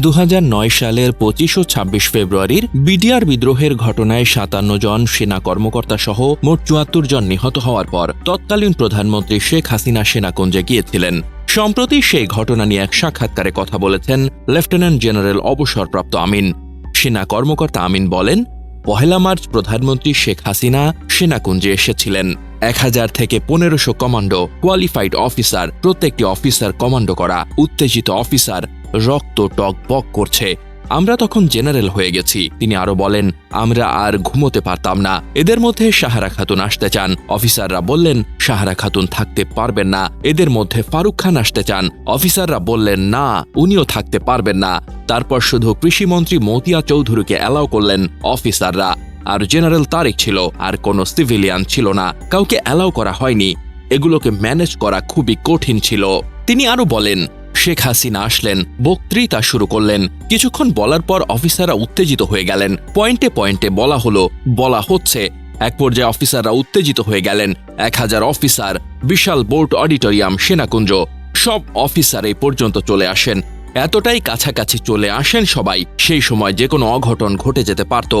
দু হাজার নয় সালের পঁচিশ ও ছাব্বিশ ফেব্রুয়ারির বিডিআর বিদ্রোহের ঘটনায় সাতান্ন জন সেনা কর্মকর্তা সহ মোট চুয়াত্তর জন নিহত হওয়ার পর তৎকালীন প্রধানমন্ত্রী শেখ হাসিনা সেনাকুঞ্জে গিয়েছিলেন। সম্প্রতি সেই ঘটনা নিয়ে এক সাক্ষাৎকারে কথা বলেছেন লেফটেন্যান্ট জেনারেল অবসরপ্রাপ্ত আমিন। সেনা কর্মকর্তা আমিন বলেন, পহেলা মার্চ প্রধানমন্ত্রী শেখ হাসিনা সেনাকুঞ্জে এসেছিলেন। এক হাজার থেকে পনেরোশো কমান্ডো, কোয়ালিফাইড অফিসার, প্রত্যেকটি অফিসার কমান্ডো করা, উত্তেজিত অফিসার রক্ত টক বক করছে। আমরা তখন জেনারেল হয়ে গেছি। তিনি আরও বলেন, আমরা আর ঘুমোতে পারতাম না। এদের মধ্যে সাহারা খাতুন আসতে চান। অফিসাররা বললেন, সাহারা খাতুন থাকতে পারবেন না। এদের মধ্যে ফারুক খান আসতে চান। অফিসাররা বললেন, না, উনিও থাকতে পারবেন না। তারপর শুধু কৃষিমন্ত্রী মতিয়া চৌধুরীকে অ্যালাউ করলেন অফিসাররা। আর জেনারেল তারিক ছিল, আর কোনো সিভিলিয়ান ছিল না। কাউকে অ্যালাউ করা হয়নি। এগুলোকে ম্যানেজ করা খুবই কঠিন ছিল। তিনি আরও বলেন শেখ হাসিনা আসলেন, বক্তৃতা শুরু করলেন। কিছুক্ষণ বলার পর অফিসাররা উত্তেজিত হয়ে গেলেন। পয়েন্টে পয়েন্টে বলা হলো, বলা হচ্ছে, এক পর্যায়ে অফিসাররা উত্তেজিত হয়ে গেলেন। এক হাজার অফিসার, বিশাল বোর্ড অডিটোরিয়াম, সেনাকুঞ্জ, সব অফিসার এই পর্যন্ত চলে আসেন। এতটাই কাছাকাছি চলে আসেন সবাই, সেই সময় যে কোনো অঘটন ঘটে যেতে পারত।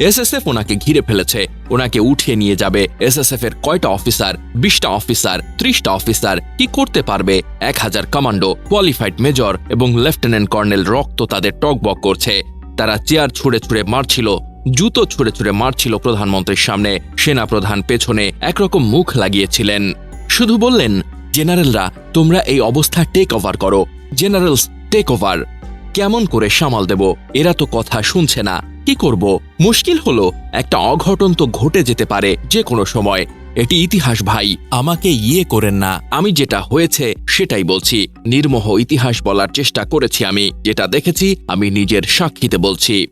এসএসএফ ওনাকে ঘিরে ফেলেছে। ওনাকে উঠিয়ে নিয়ে যাবে এসএসএফ এর কয়টা অফিসার? বিশটা অফিসার, ত্রিশটা অফিসার। কি করতে পারবে? এক হাজার কমান্ডো, কোয়ালিফাইড মেজর এবং লেফটেন্যান্ট কর্নেল রক্ত তাদের টকবক করছে। তারা চেয়ার ছুঁড়ে ছুঁড়ে মারছিল, জুতো ছুঁড়ে ছুঁড়ে মারছিল প্রধানমন্ত্রীর সামনে। সেনা প্রধান পেছনে একরকম মুখ লাগিয়েছিলেন। শুধু বললেন, জেনারেলরা, তোমরা এই অবস্থা টেক ওভার করো। জেনারেলস টেক ওভার কেমন করে সামাল দেব? এরা তো কথা শুনছে না। কি করব? মুশকিল হলো একটা অঘটন তো ঘটে যেতে পারে যে কোনো সময়। এটি ইতিহাস ভাই। আমাকে ইয়ে করেন না। আমি যেটা হয়েছে সেটাই বলছি। নির্মোহ ইতিহাস বলার চেষ্টা করেছি আমি। যেটা দেখেছি আমি নিজের সাক্ষীতে বলছি।